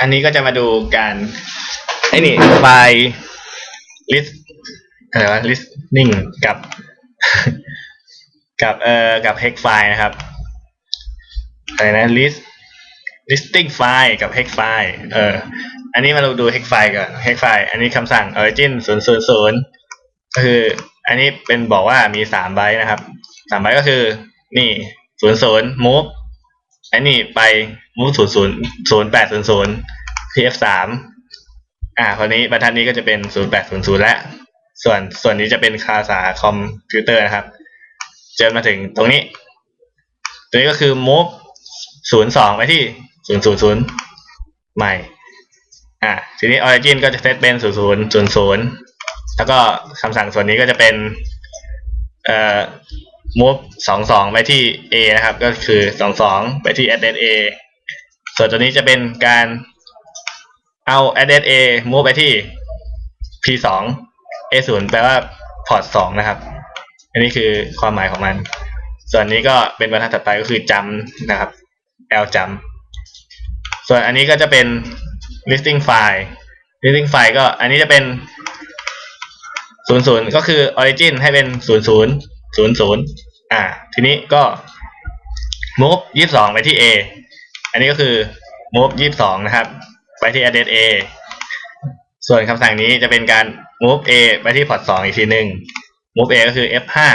อันนี้ก็จะมาดูการไอ้นี่ไฟล์ list อะไรวะ listening กับ กับเอ่อกับ hex file นะครับอะไรนะ list listing file กับ hex file เออ อันนี้มาดูดู hex file ก่อน hex file อันนี้คำสั่ง origin 000ก็คืออันนี้เป็นบอกว่ามีสามไบต์นะครับสามไบต์ก็คือ นี่ศูนย์ อันนี้ไป move ศูนย์ศูนย์ศูนย์แปดศูนย์ศูนย์ tf สามอ่าคราวนี้บรรทัดนี้ก็จะเป็นศูนย์แปดศูนย์ศูนย์และ ส่วนส่วนนี้จะเป็นภาษาคอมพิวเตอร์นะครับ เจอมาถึงตรงนี้ ตัวนี้ก็คือ move ศูนย์สองไปที่ศูนย์ศูนย์ศูนย์ใหม่ อ่าทีนี้ origin ก็จะเซตเป็นศูนย์ศูนย์ศูนย์ศูนย์แล้วก็คำสั่งส่วนนี้ก็จะเป็นเอ่อ move สองสองไปที่ a นะครับ ก็คือสองสองไปที่ address a ส่วนตัวนี้จะเป็นการเอา address a move ไปที่ p สอง a ศูนย์แปลว่า port สองนะครับ อันนี้คือความหมายของมัน ส่วนนี้ก็เป็นบรรทัดถัดไปก็คือจำนะครับ l จำส่วนอันนี้ก็จะเป็น listing file listing file ก็อันนี้จะเป็นศูนย์ศูนย์ก็คือ origin ให้เป็นศูนย์ ศูนย์ศูนย์อ่า ทีนี้ก็ move ยี่สิบสองไปที่ a อันนี้ก็คือ move ยี่สิบสองนะครับ ไปที่ address a ส่วนคำสั่งนี้จะเป็นการ move a ไปที่ port สองอีกทีหนึ่ง move a ก็คือ f ห้า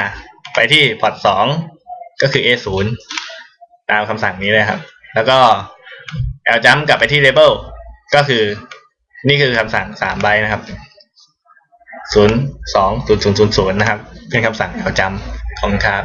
ไปที่ port สองก็คือ a ศูนย์ตามคำสั่งนี้เลยครับ แล้วก็ l jump กลับไปที่ label ก็คือนี่คือคำสั่งสามใบนะครับศูนย์สองศูนย์ศูนย์ศูนย์ศูนย์นะครับ เป็นคำสั่งเขาจำของครับ